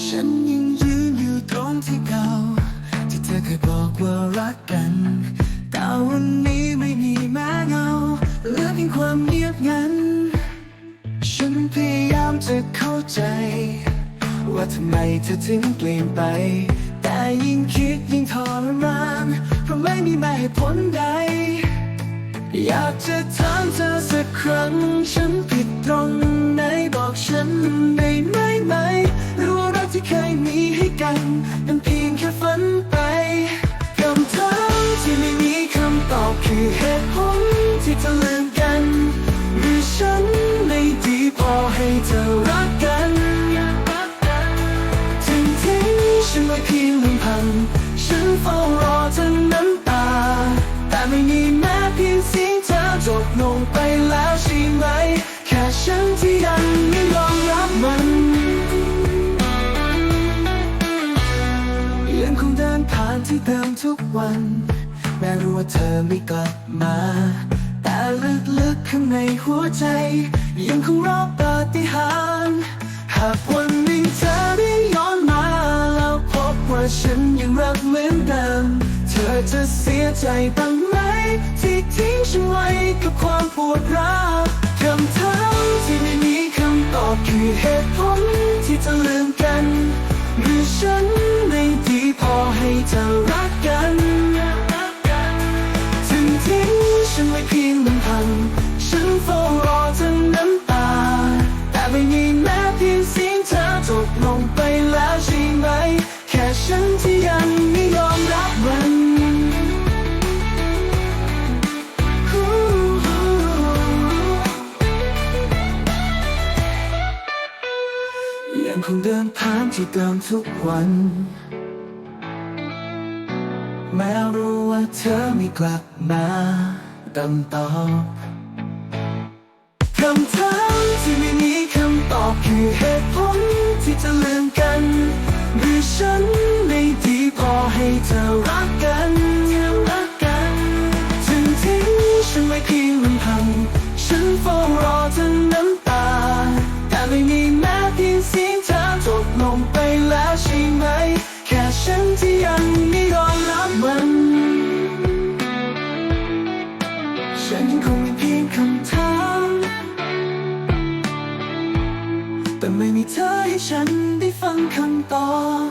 ฉันยังยืนอยู่ตรงที่เก่า ที่เธอเคยบอกว่ารักกัน แต่วันนี้ไม่มีแม้เงาเหลือเพียงความเงียบงัน ฉันพยายามจะเข้าใจ ว่าทำไมเธอถึงเปลี่ยนไป แต่ยิ่งคิดยิ่งทรมานเพราะไม่มีแม้ผลใด อยากจะถามเธอสักครั้ง ฉันผิดตรงไหนบอกฉันได้ ฉันไว้เพียงลำพัง ฉันเฝ้ารอเธอน้ำตา แต่ไม่มีแม้เพียงเสียงเธอจบลงไปแล้วใช่ไหม แค่ฉันที่ยังไม่ยอมรับมันยังคงเดินผ่านที่เดิมทุกวัน แม้รู้ว่าเธอไม่กลับมา แต่ลึกๆข้างในหัวใจ ยังคงรอปาฏิหาริย์หากวัน ฉันยังรักเหมือนเดิม เธอจะเสียใจบ้างไหม ที่ทิ้งฉันไว้กับความปวดร้าวคำถามที่ไม่มีคำตอบคือเหตุผลที่เธอลืมกัน หรือฉันไม่ดีพอให้เธอรักกันถึงทิ้งฉันไว้เพียงลำพังฉันเฝ้ารอ ยังคงเดินผ่านที่เดิมทุกวัน แม้รู้ว่าเธอไม่กลับมาคำตอบคำถามที่ไม่มีคำตอบคือเหตุผลที่จะลืมกันหรือฉันไม่ดีพอให้เธอรักกันรักกันถึงทิ้งฉันไว้เพียงลำพังฉันเฝ้ารอเธอน้ำ ฉันคงมีเพียงคำถามแต่ไม่มีเธอให้ฉันได้ฟังคำตอบ